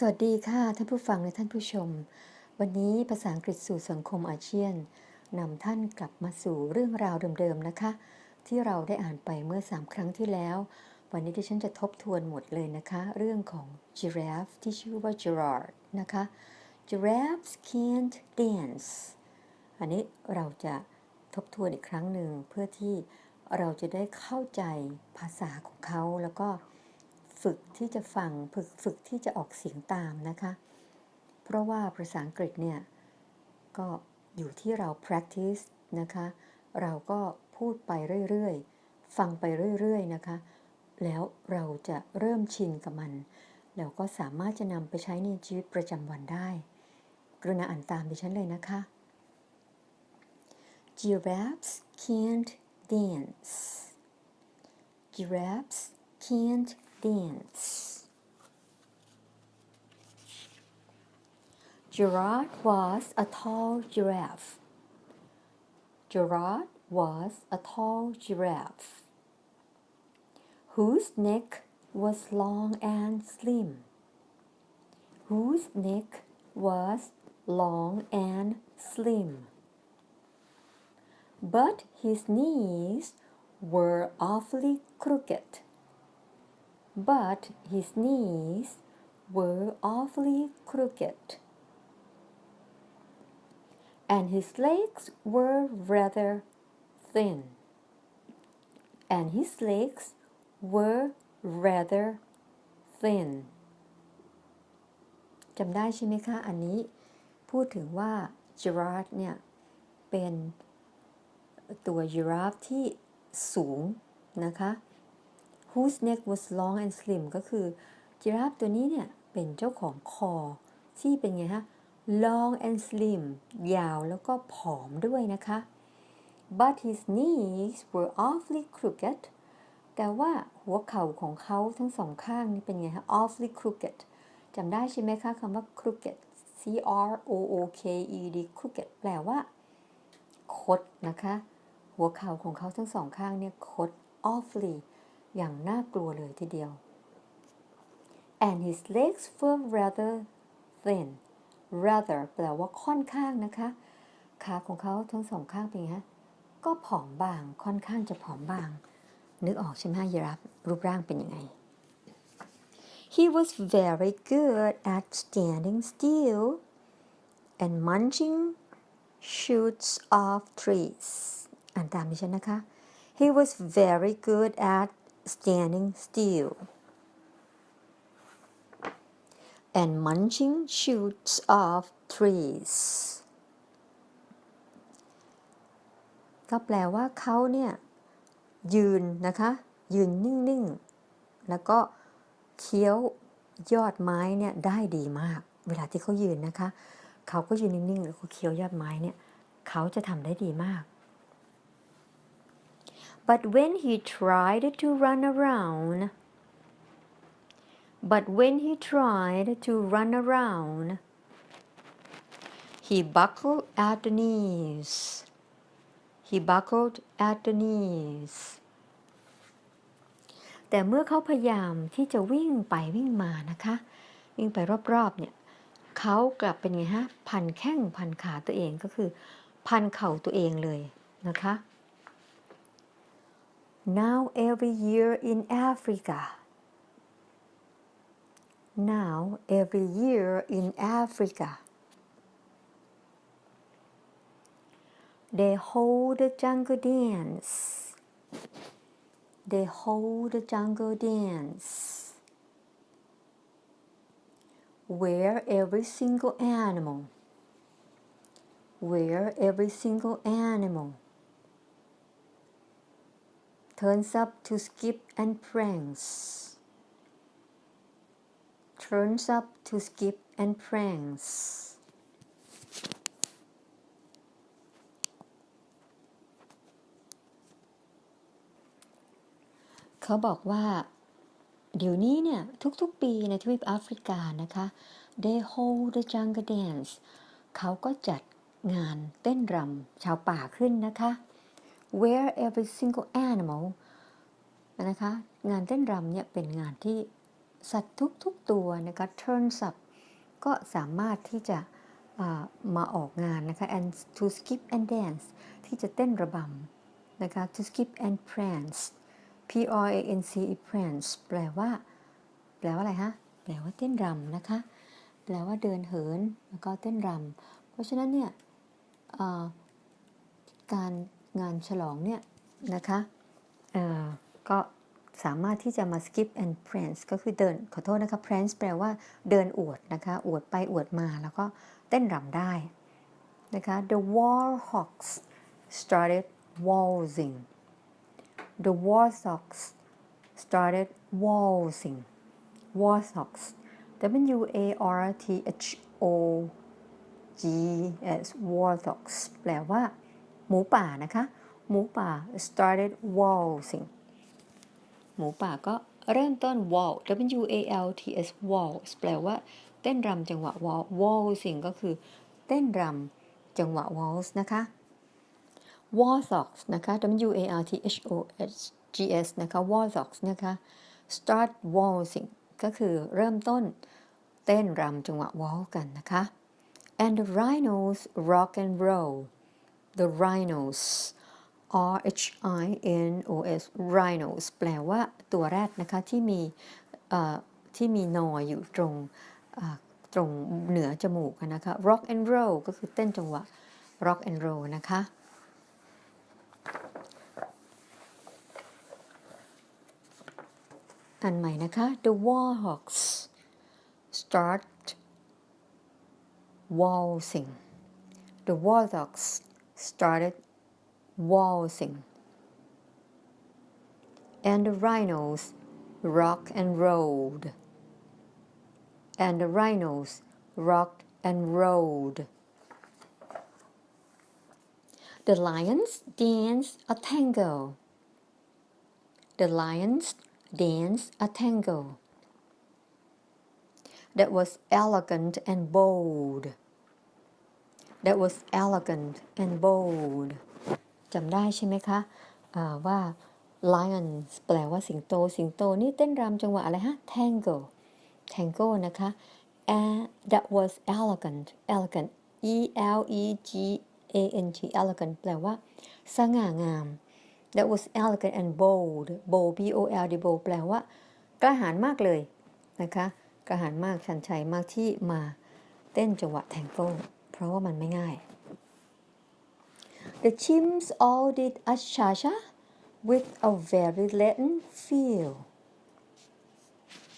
สวัสดีค่ะ ท่านผู้ฟังและท่านผู้ชม วันนี้ภาษาอังกฤษสู่สังคมอาเซียนนำท่านกลับมาสู่เรื่องราวเดิมๆนะคะ ที่เราได้อ่านไปเมื่อ 3 ครั้งที่แล้ว วันนี้ที่ฉันจะทบทวนหมดเลยนะคะ เรื่องของ giraffe ที่ชื่อว่า Gerard นะคะ giraffes can't dance อันนี้เราจะทบทวนอีกครั้งหนึ่งเพื่อที่เราจะได้เข้าใจภาษาของเขาแล้วก็ ฝึกที่จะฟังฝึกฝึกที่จะออกเสียงตามนะคะ เพราะว่าภาษาอังกฤษเนี่ยก็อยู่ที่เรา practice นะคะ เราก็พูดไปเรื่อยๆ ฟังไปเรื่อยๆนะคะ แล้วเราจะเริ่มชินกับมัน แล้วก็สามารถจะนำไปใช้ในชีวิตประจำวันได้ กรุณาอ่านตามดิฉันเลยนะคะ Giraffes can't dance. Giraffes can't dance. Gerard was a tall giraffe. Gerard was a tall giraffe whose neck was long and slim. Whose neck was long and slim. But his knees were awfully crooked But his knees were awfully crooked. And his legs were rather thin. And his legs were rather thin จำได้ใช่ไหมคะ อันนี้พูดถึงว่า giraffe เนี่ย เป็นตัว giraffe ที่สูงนะคะ whose neck was long and slim ก็คือ giraffe ตัวนี้เนี่ยเป็นเจ้าของคอที่เป็นไงฮะ long and slim ยาวแล้วก็ผอมด้วยนะคะ but his knees were awfully crooked แต่ว่าหัวเข่าของเขาทั้งสองข้างนี่เป็นไงฮะ awfully crooked จำได้ใช่ไหมคะคำว่า crooked c r o o k e d crooked แปลว่า คดนะคะ หัวเข่าของเขาทั้งสองข้างเนี่ยคด awfully อย่างน่ากลัวเลยทีเดียว and his legs were rather thin rather แปลว่าค่อนข้างนะคะ ขาของเขาทั้งสองข้างเป็นไงฮะ ก็ผอมบาง ค่อนข้างจะผอมบาง นึกออกใช่ไหมยีราฟรูปร่างเป็นยังไง He was very good at standing still and munching shoots of trees อ่านตามดิฉันนะคะ He was very good at standing still and munching shoots of trees ก็แปลว่าเขาเนี่ย ยืนนะคะ ยืนนิ่ง ๆ แล้วก็เคี้ยวยอดไม้เนี่ย ได้ดีมาก เวลาที่เขายืนนะคะ เขาก็ยืนนิ่ง ๆ แล้วก็เคี้ยวยอดไม้เนี่ย เขาจะทำได้ดีมาก but when he tried to run around but when he tried to run around he buckled at the knees he buckled at the knees แต่เมื่อเขาพยายามที่จะวิ่งไปวิ่งมานะคะ วิ่งไปรอบๆเนี่ยเขากลับเป็นไงฮะ พันแข้งพันขาตัวเองก็คือ พันเข่าตัวเองเลยนะคะ now every year in Africa. Now every year in Africa. They hold the jungle dance. They hold the jungle dance. Where every single animal. Where every single animal turns up to skip and prance turns up to skip and prance เขาบอกว่า เดี๋ยวนี้เนี่ย ทุกๆปีในทวีปแอฟริกานะคะ they hold the jungle dance เขาก็จัดงานเต้นรำชาวป่าขึ้นนะคะ where every single animal นะคะงานเต้นรำเนี่ยเป็นงานที่สัตว์ทุกๆตัวนะคะ turns up ก็สามารถที่จะามาออกงานนะคะ and to skip and dance ที่จะเต้นระบำนะคะ to skip and prance p r a n c e prance แปลว่า แปลว่าอะไรฮะ แปลว่าเต้นรำนะคะ แปลว่าเดินเหินแล้วก็เต้นรำเพราะฉะนั้นเนี่ยการ งานฉลองเนี่ยนะคะก็สามารถที่จะมา skip and prance ก็คือเดินขอโทษนะคะ prance แปลว่าเดินอวดนะคะ อวดไปอวดมาแล้วก็เต้นรำได้นะคะ the Warhawks started waltzing the Warhawks started waltzing Warhawks W A R T H O G S Warhawks แปลว่า หมูป่านะคะ หมูป่า started waltzing หมูป่าก็เริ่มต้น wall W A L T S waltz แปลว่าเต้นรำจังหวะ wall waltzing ก็คือ เต้นรำจังหวะ waltz นะคะ Warthogs นะคะ W A R T H O H G S นะคะ Warthogs นะคะ start waltzing ก็คือเริ่มต้นเต้นรำจังหวะ waltz กันนะคะ and the rhinos rock and roll the rhinos R H I N O S rhinos แปลว่าตัวแรดนะคะที่มีที่มีนออยู่ตรงตรงเหนือจมูกนะคะ rock and roll ก็คือเต้นจังหวะ rock and roll นะคะ อันใหม่นะคะ The Warhawks start waltzing The Warhawks started waltzing. And the rhinos rock and rolled and the rhinos rocked and rolled the lions danced a tango. The lions danced a tango. That was elegant and bold that was elegant and bold จำได้ใช่ไหมคะว่า lion แปลว่าสิงโต สิงโตนี่เต้นรำจังหวะอะไรฮะ tango tango นะคะ and that was elegant elegant e l e g a n t elegant แปลว่า สง่างาม that was elegant and bold bold b o l d bold แปลว่ากล้าหาญมากเลยนะคะกล้าหาญมากชันชัยมากที่มาเต้นจังหวะแทงโก้ เพราะว่ามันไม่ง่าย The chimps all did a cha-cha with a very Latin feel.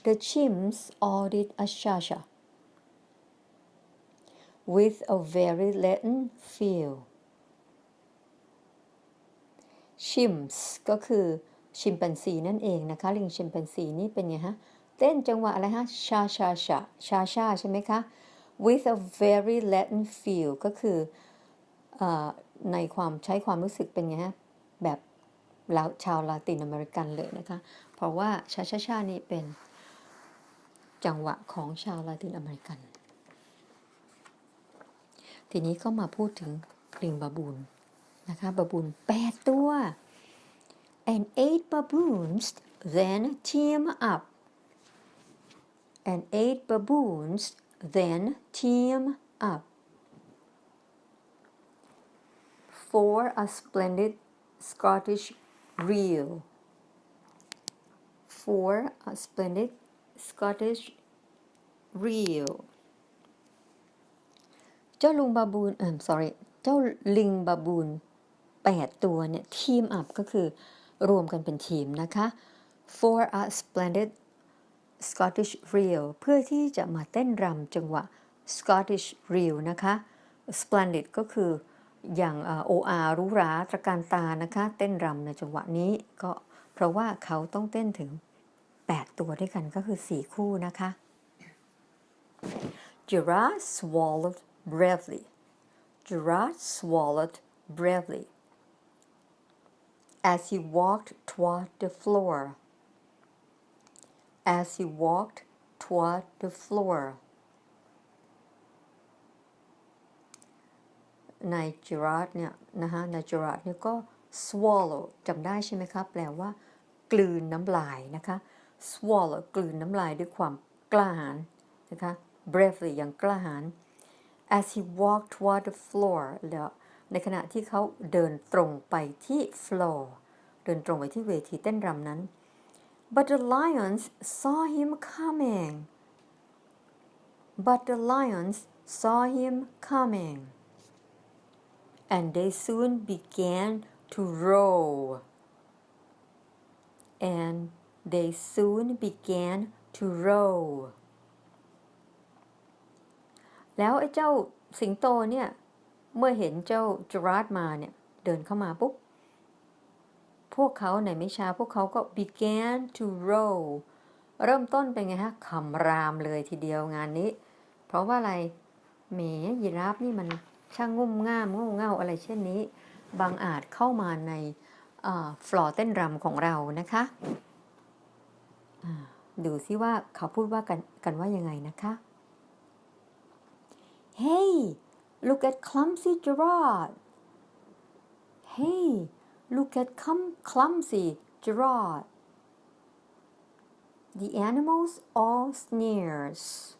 The chimps all did a cha-cha with a very Latin feel. chimps ก็คือชิมแปนซีนั่นเองนะคะลิงชิมแปนซีนี่เป็นไงฮะเต้นจังหวะอะไรฮะชาชาชาชาชาใช่ไหมคะ with a very Latin feel ก็คืออในความใช้ความรู้สึกเป็นไงฮะแบบชาวลาตินอเมริกันเลยนะคะ เพราะว่าชาชาชานี่เป็นจังหวะของชาวลาตินอเมริกัน ทีนี้ก็มาพูดถึงลิงบาบูนนะคะบาบูนแปดตัว and eight baboons then team up and eight baboons then team up for a splendid Scottish reel for a splendid Scottish reel เจ้าลุงบาบูนเออ sorry เจ้าลิงบาบูน8 ตัวเนี่ยทีมอัพก็คือรวมกันเป็นทีมนะคะ for a splendid Scottish reel เพื่อที่จะมาเต้นรำจังหวะ Scottish reel นะคะ splendid ก็คืออย่างเอ่อ OR รู้ราตระการตานะคะ เต้นรำในจังหวะนี้ก็เพราะว่าเขาต้องเต้นถึง 8 ตัวด้วยกันก็คือ 4 คู่นะคะ Gerard swallowed bravely. Gerard swallowed bravely as he walked toward the floor. As he walked toward the floor. ในจิราดเนี่ยนะคะในจิราดเนี่ยก็ swallow จำได้ใช่ไหมคะแปลว่า กลืนน้ำลายนะคะ swallow กลืนน้ำลายด้วยความกล้าหาญนะคะ bravely อย่างกล้าหาญ as he walked toward the floor แล้วในขณะที่เขาเดินตรงไปที่ floor เดินตรงไปที่เวทีเต้นรำนั้น but the lions saw him coming but the lions saw him coming and they soon began to roar and they soon began to roar แล้วไอ้เจ้าสิงโตเนี่ย เมื่อเห็นเจ้าจราดมาเนี่ย เดินเข้ามาปุ๊บ พวกเขาในไม่ช้าพวกเขาก็ began to roar เริ่มต้นเป็นไงฮะคำรามเลยทีเดียวงานนี้ เพราะว่าอะไรแหมยีราฟนี่มันช่างงุ่มง่ามงงเง่าอะไรเช่นนี้ บางอาจเข้ามาในฟลอเต้นรำของเรานะคะดูซิว่าเขาพูดว่ากันกันว่ายังไงนะคะ Hey look at clumsy Gerard Hey look at cum- clumsy Gerard The animals all sneers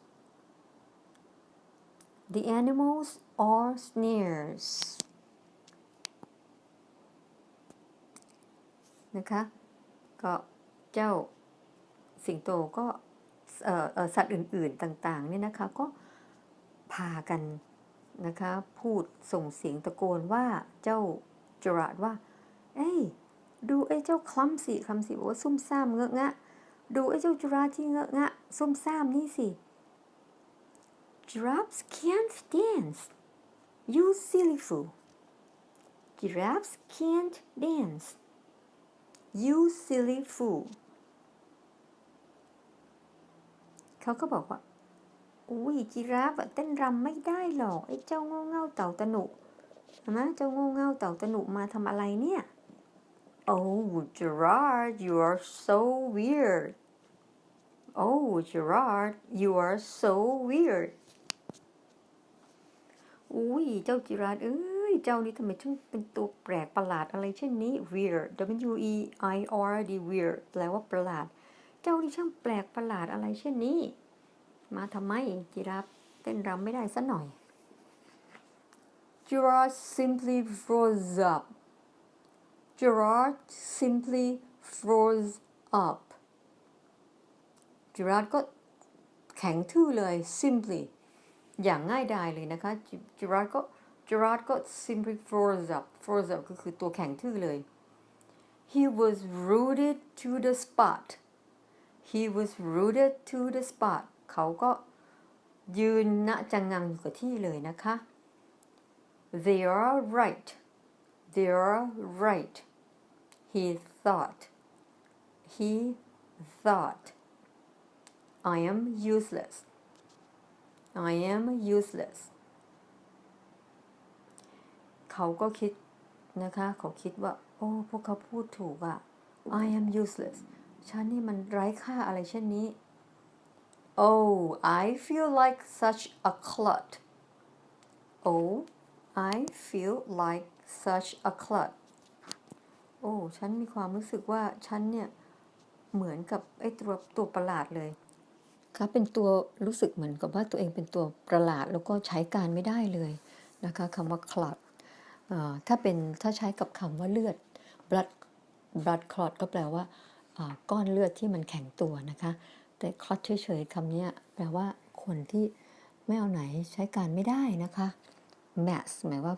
The animals all sneers นะคะก็เจ้าสิงโตก็สัตว์อื่นๆต่างๆเนี่ยนะคะก็พากันนะคะพูดส่งเสียงตะโกนว่าเจ้าจราดว่า เอ้ย ดูไอ้เจ้าคลัมสิคลัมสิบอกว่าซุ่มซ่ามเงอะงะ ดูไอ้เจ้าจราที่เงอะงะ ซุ่มซ่ามนี่สิ Giraffes can't dance you silly fool Giraffes can't dance you silly fool เขาก็บอกว่าอุ้ยจิราฟเต้นรำไม่ได้หรอกไอ้เจ้าโง่เง่าเต่าตะหนุนไหมเจ้าโง่เง่าเต่าตะหนุมาทำอะไรเนี่ย Oh Gerard you are so weird Oh Gerard you are so weird อุ้ยเจ้าจิราดเอ้ย เจ้านี่ทำไมช่างเป็นตัวแปลกประหลาดอะไรเช่นนี้ weird W E I R D weird แปลว่าประหลาด เจ้านี่ช่างแปลกประหลาดอะไรเช่นนี้ มาทำไมจิราฟเต้นรำไม่ได้สัหน่อย Gerard simply froze up Gerard simply froze up Gerard ก็แข็งทื่อเลย simply อย่างง่ายดายเลยนะคะ Gerard ก็ Gerard ก็ simply froze up froze up ก็คือตัวแข็งทื่อเลย He was rooted to the spot He was rooted to the spot เขาก็ยืนณจังงังอยู่กับที่เลยนะคะ They are right They are right He thought He thought I am useless I am useless เขาก็คิดนะคะ เขาคิดว่า โอ้ พวกเขาพูดถูกอะ I am useless ฉันนี่มันไร้ค่าอะไรเช่นนี้ Oh I feel like such a clot Oh I feel like such a clot โอ้ฉันมีความรู้สึกว่าฉันเนี่ยเหมือนกับไอ้ตัวตัวประหลาดเลยค่ะเป็นตัวรู้สึกเหมือนกับว่าตัวเองเป็นตัวประหลาดแล้วก็ใช้การไม่ได้เลยนะคะคำว่า clot อ่าถ้าเป็นถ้าใช้กับคำว่าเลือด blood blood clot ก็แปลว่าอ่าก้อนเลือดที่มันแข็งตัวนะคะ แต่ clot เฉยๆคำนี้แปลว่าคนที่ไม่เอาไหนใช้การไม่ได้นะคะ mass หมายว่า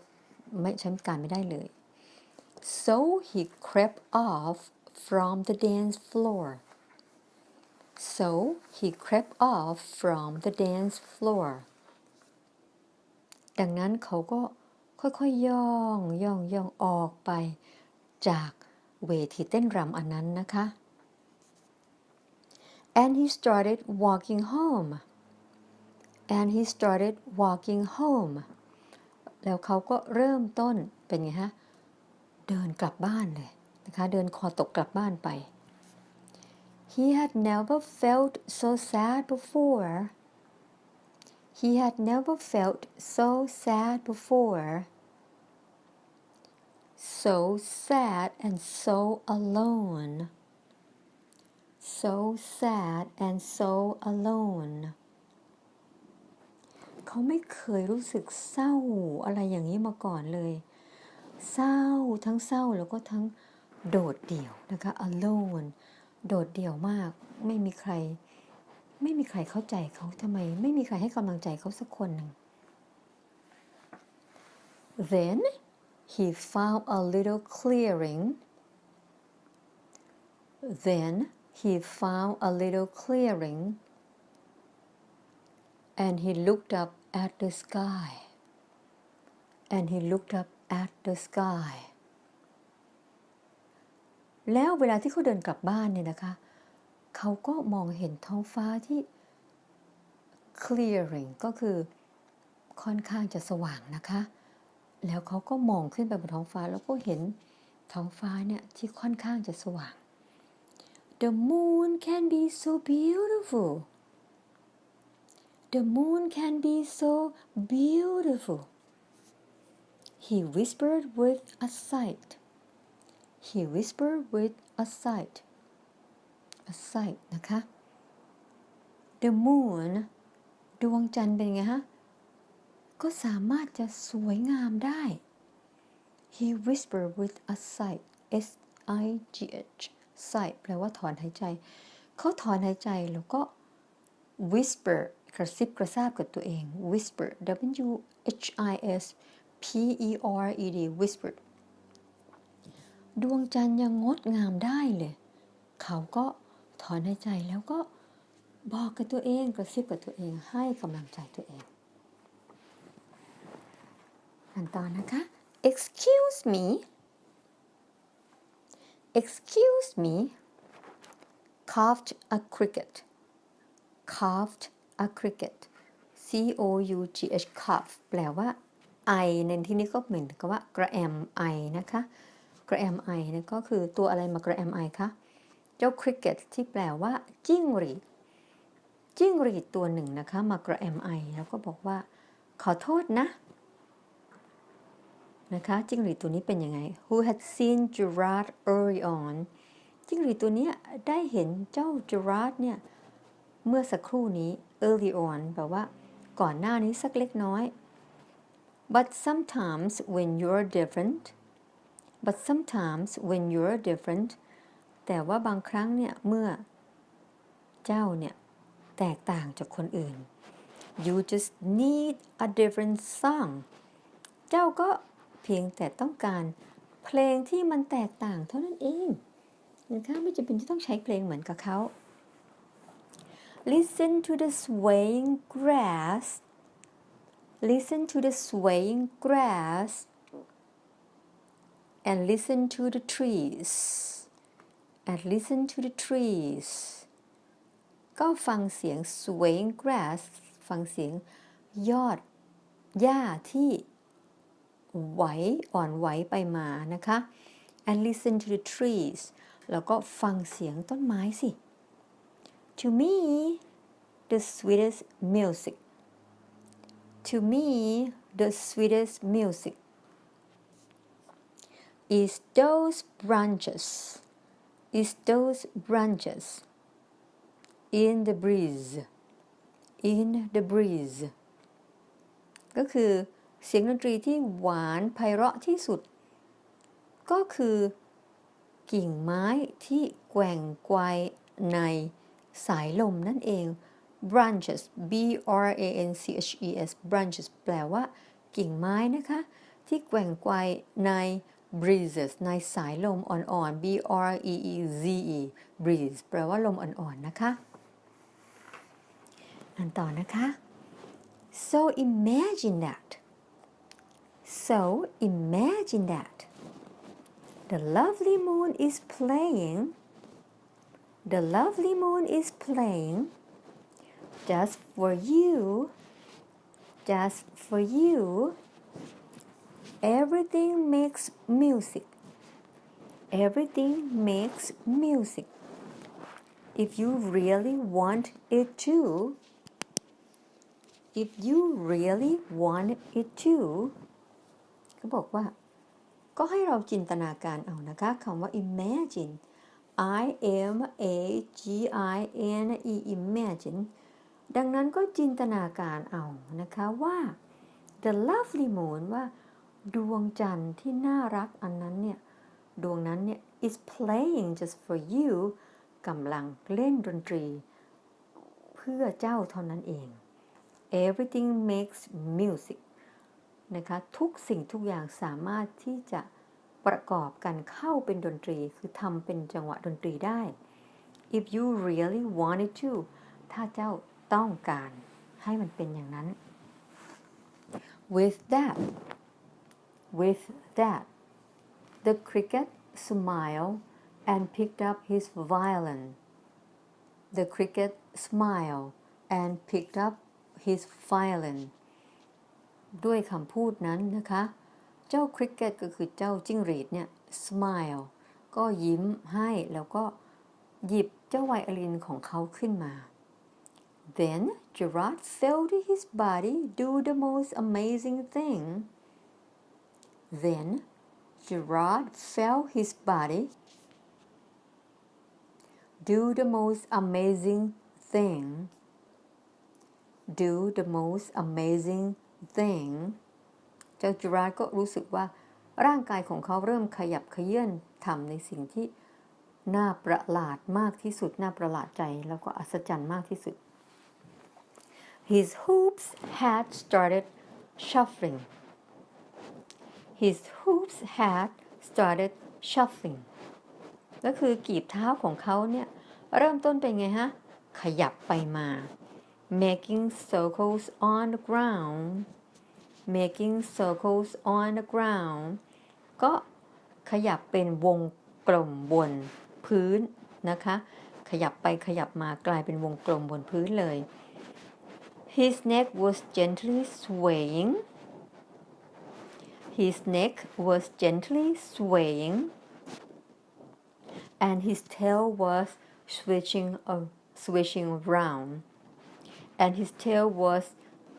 ไม่ใช้การไม่ได้เลย so he crept off from the dance floor so he crept off from the dance floor ดังนั้นเขาก็ค่อยๆย่องย่องย่องออกไป จากเวทีเต้นรำอันนั้นนะคะ and he started walking home and he started walking home แล้วเขาก็เริ่มต้นเป็นไงฮะ เดินกลับบ้านเลยนะคะเดินคอตกกลับบ้านไป he had never felt so sad before he had never felt so sad before so sad and so alone so sad and so alone เขาไม่เคยรู้สึกเศร้าอะไรอย่างนี้มาก่อนเลย เศร้าทั้งเศร้าแล้วก็ทั้งโดดเดี่ยวนะคะ alone โดดเดี่ยวมากไม่มีใคร ไม่มีใครเข้าใจเขาทำไม ไม่มีใครให้กำลังใจเขาสักคนหนึ่ง Then he found a little clearing Then he found a little clearing and he looked up at the sky. And he looked up at the sky. แล้วเวลาที่เขาเดินกลับบ้านเนี่ยนะคะ เขาก็มองเห็นท้องฟ้าที่ clearing ก็คือค่อนข้างจะสว่างนะคะ แล้วเขาก็มองขึ้นไปบนท้องฟ้าแล้วก็เห็นท้องฟ้าเนี่ยที่ค่อนข้างจะสว่าง The moon can be so beautiful The moon can be so beautiful He whispered with a sight He whispered with a sight a sight นะคะ The moon ดวงจันทร์เป็นไงฮะ ก็สามารถจะสวยงามได้ He whispered with a sight S I G H sight แปลว่าถอนหายใจ เขาถอนหายใจแล้วก็ whisper กระซิบกระซาบกับตัวเอง whisper W H I S P E R E D whispered ดวงจันทร์ยังงดงามได้เลย เขาก็ถอนหายใจแล้วก็บอกกับตัวเองกระซิบกับตัวเองให้กำลังใจตัวเองอันตอนนะคะ excuse me excuse me coughed a cricket coughed a cricket C O U G H cough แปลว่า ไอในที่นี้ก็เหมือนกับว่ากระแอมไอนะคะกระแอมไอนะก็คือตัวอะไรมากระแอมไอคะเจ้า cricket ที่แปลว่าจิ้งหรีดจิ้งหรีดตัวหนึ่งนะคะมากระแอมไอแล้วก็บอกว่า ขอโทษนะนะคะจิ้งหรีดตัวนี้เป็นยังไง Who had seen Gerard early on จิ้งหรีดตัวนี้ได้เห็นเจ้า Gerard เนี่ยเมื่อสักครู่นี้ early on แปลว่าก่อนหน้านี้สักเล็กน้อย but sometimes when you're different but sometimes when you're different แต่ว่าบางครั้งเนี่ย เมื่อเจ้าเนี่ย แตกต่างจากคนอื่น you just need a different song เจ้าก็เพียงแต่ต้องการเพลงที่มันแตกต่างเท่านั้นเองนะคะไม่จำเป็นที่ต้องใช้เพลงเหมือนกับเขา Listen to the swaying grass Listen to the swaying grass and listen to the trees and listen to the trees ก็ฟังเสียง swaying grass ฟังเสียงยอดหญ้าที่ไหวอ่อนไหวไปมานะคะ and listen to the trees แล้วก็ฟังเสียงต้นไม้สิ to me the sweetest music to me the sweetest music is those branches is those branches in the breeze in the breeze ก็คือเสียงดนตรีที่หวานไพเราะที่สุด ก็คือกิ่งไม้ที่แกว่งไกวในสายลมนั่นเอง branches b r a n c h e s branches แปลว่า กิ่งไม้นะคะ ที่แกว่งไกวใน breezes ในสายลมอ่อนๆ b r e e z e breeze แปลว่าลมอ่อนๆนะคะอันต่อนะคะ so imagine that so imagine that the lovely moon is playing the lovely moon is playing just for you just for you everything makes music everything makes music if you really want it to if you really want it to ก็บอกว่า ก็ให้เราจินตนาการเอานะคะคำว่า imagine I M A G I N E imagine ดังนั้นก็จินตนาการเอานะคะว่า the lovely moon ว่า ดวงจันทร์ที่น่ารักอันนั้นเนี่ย ดวงนั้นเนี่ย is playing just for you กำลังเล่นดนตรี เพื่อเจ้าเท่านั้นเอง everything makes music นะคะทุกสิ่งทุกอย่างสามารถที่จะประกอบกันเข้าเป็นดนตรี คือทำเป็นจังหวะดนตรีได้ if you really wanted to ถ้าเจ้า ต้องการให้มันเป็นอย่างนั้น with that with that the cricket smiled and picked up his violin the cricket smiled and picked up his violin ด้วยคำพูดนั้นนะคะ เจ้าคริกเก็ตก็คือเจ้าจิ้งหรีดเนี่ย smile ก็ยิ้มให้แล้วก็หยิบเจ้าไวโอลินของเขาขึ้นมา Then Gerard felt his body do the most amazing thing. Then Gerard felt his body do the most amazing thing. Do the most amazing thing. เจ้าจูราก็รู้สึกว่าร่างกายของเขาเริ่มขยับเขยื่อนทำในสิ่งที่น่าประหลาดมากที่สุด น่าประหลาดใจแล้วก็อัศจรรย์มากที่สุด His hoops had started shuffling. His hoops had started shuffling. ก็คือกีบเท้าของเขาเนี่ย เริ่มต้นเป็นไงฮะ ขยับไปมา making circles on the ground making circles on the ground ก็ขยับเป็นวงกลมบนพื้นนะคะ ขยับไปขยับมากลายเป็นวงกลมบนพื้นเลย His neck was gently swaying His neck was gently swaying and his tail was switching uh, switching round and his tail was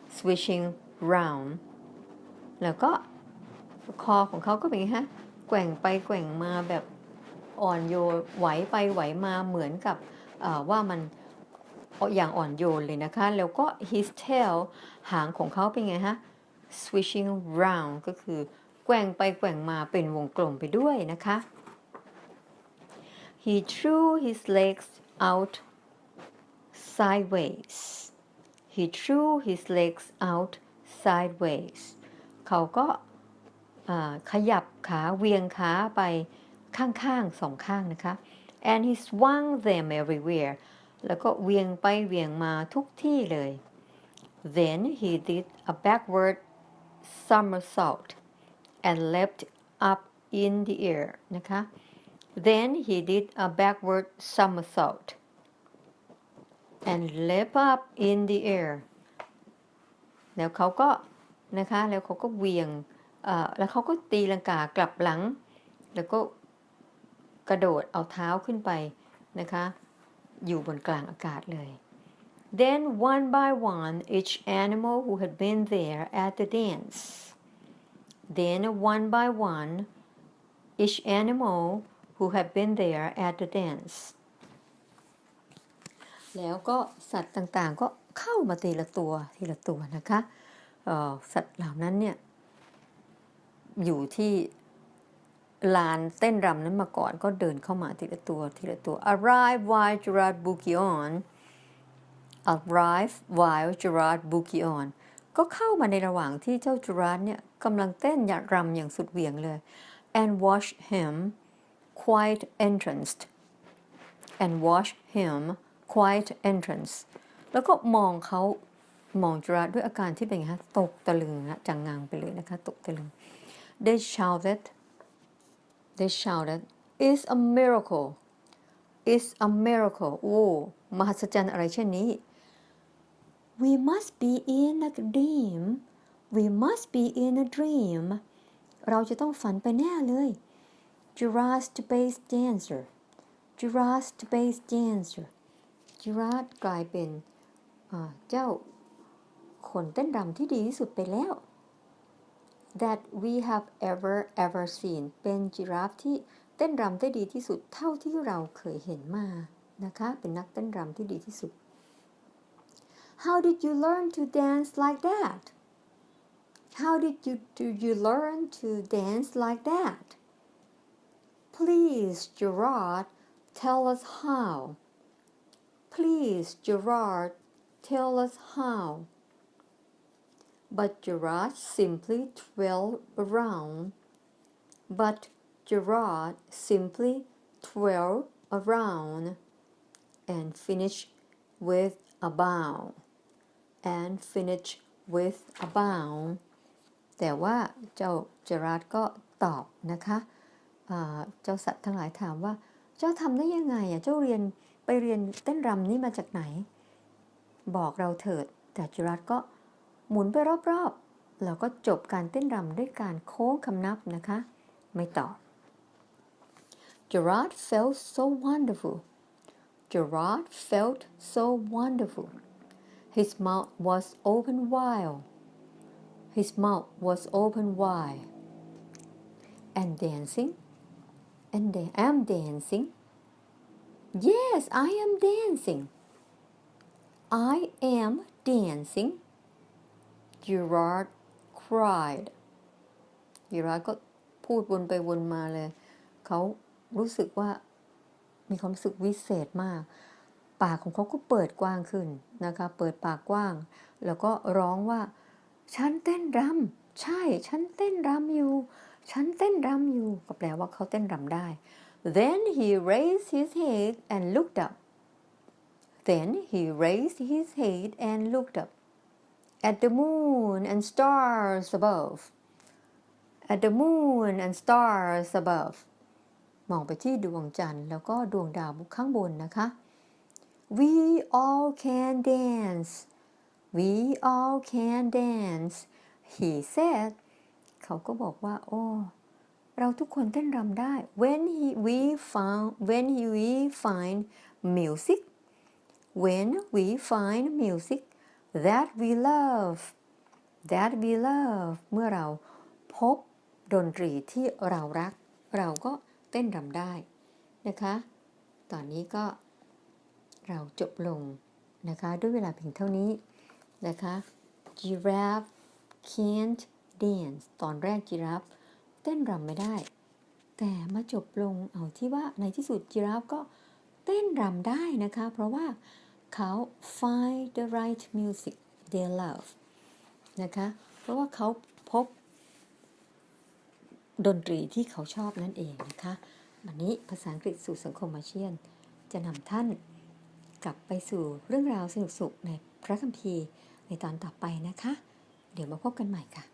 switching round แล้วก็คอของเขาก็เป็นไงฮะ แกว่งไปแกว่งมาแบบอ่อนโยนไหวไปไหวมาเหมือนกับว่ามัน อย่างอ่อนโยนเลยนะคะ แล้วก็ his tail หางของเขาเป็นไงฮะ switching round ก็คือแกว่งไปแกว่งมาเป็นวงกลมไปด้วยนะคะ he threw his legs out sideways he threw his legs out sideways เขาก็ขยับขาเวียงขาไปข้างๆสองข้างนะคะ and he swung them everywhere แล้วก็เวียงไปเวียงมาทุกที่เลย then he did a backward somersault and leapt up in the air นะคะ then he did a backward somersault and leapt up in the air แล้วเขาก็นะคะ แล้วเขาก็เวียงแล้วเขาก็ตีลังกากลับหลัง แล้วก็กระโดดเอาเท้าขึ้นไปนะคะ อยู่บนกลางอากาศเลย then one by one each animal who had been there at the dance then one by one each animal who had been there at the dance แล้วก็สัตว์ต่างๆก็เข้ามาทีละตัวทีละตัวนะคะสัตว์เหล่านั้นเนี่ยอยู่ที่ ลานเต้นรำนั้นมาก่อนก็เดินเข้ามาทีละตัวทีละตัว arrive while Gerard Bouquillon arrive while Gerard Bouquillon ก็เข้ามาในระหว่างที่เจ้าจูราดเนี่ยกำลังเต้นอยากรำอย่างสุดเหวี่ยงเลย and watch him quiet entrance and watch him quiet entrance แล้วก็มองเขามองจูราดด้วยอาการที่เป็นไงคะตกตะลึงนะจังงังไปเลยนะคะ ตกตะลึง they shouted they shouted it's a miracle it's a miracle โอ้มหัศจรรย์อะไรเช่นนี้ we must be in a dream we must be in a dream เราจะต้องฝันไปแน่เลย Gerard's bass dancer Gerard's bass dancer Gerard กลายเป็นเจ้าคนเต้นรำที่ดีที่สุดไปแล้ว that we have ever ever seen เป็นจิราฟที่เต้นรำได้ดีที่สุดเท่าที่เราเคยเห็นมานะคะ เป็นนักเต้นรำที่ดีที่สุด how did you learn to dance like that how did you do you learn to dance like that please Gerard tell us how please Gerard tell us how But Gerard simply twirled around but Gerard simply twirled around and finished with a bow and finished with a bow แต่ว่าเจ้าเจอราร์ดก็ตอบนะคะเจ้าสัตว์ทั้งหลายถามว่า เจ้าทำได้ยังไงอะเจ้าเรียนไปเรียนเต้นรำนี่มาจากไหน บอกเราเถิด แต่เจอราร์ดก็ หมุนไปรอบๆ แล้วก็จบการเต้นรำด้วยการโค้งคำนับนะคะ ไม่ต่อ Gerard felt so wonderful. Gerard felt so wonderful. His mouth was open wide. His mouth was open wide. And dancing. And I am dancing. Yes, I am dancing. I am dancing. Gerard cried. Gerard ก็พูดวนไปวนมาเลย เขารู้สึกว่ามีความรู้สึกวิเศษมาก ปากของเขาก็เปิดกว้างขึ้นนะคะ เปิดปากกว้าง แล้วก็ร้องว่า ฉันเต้นรำใช่ ฉันเต้นรำอยู่ ฉันเต้นรำอยู่ ก็แปลว่าเขาเต้นรำได้ then he raised his head and looked up then he raised his head and looked up at the moon and stars above at the moon and stars above มองไปที่ดวงจันทร์แล้วก็ดวงดาวข้างบนนะคะ we all can dance we all can dance he said เขาก็บอกว่า โอ้ เราทุกคนเต้นรำได้ when he we found when he we find music when we find music that we love that we love เมื่อเราพบดนตรีที่เรารัก เราก็เต้นรำได้นะคะ ตอนนี้ก็เราจบลงนะคะ ด้วยเวลาเพียงเท่านี้นะคะ giraffe can't dance ตอนแรก giraffe เต้นรำไม่ได้ แต่มาจบลงเอาที่ว่าในที่สุด giraffe ก็เต้นรำได้นะคะ เพราะว่า เขา find the right music they love นะคะ เพราะว่าเขาพบ ดนตรีที่เขาชอบนั่นเองนะคะ วันนี้ภาษาอังกฤษสู่สังคมอาเซียน จะนำท่านกลับไปสู่เรื่องราวสนุกๆในพระคัมภีร์ในตอนต่อไปนะคะ เดี๋ยวมาพบกันใหม่ค่ะ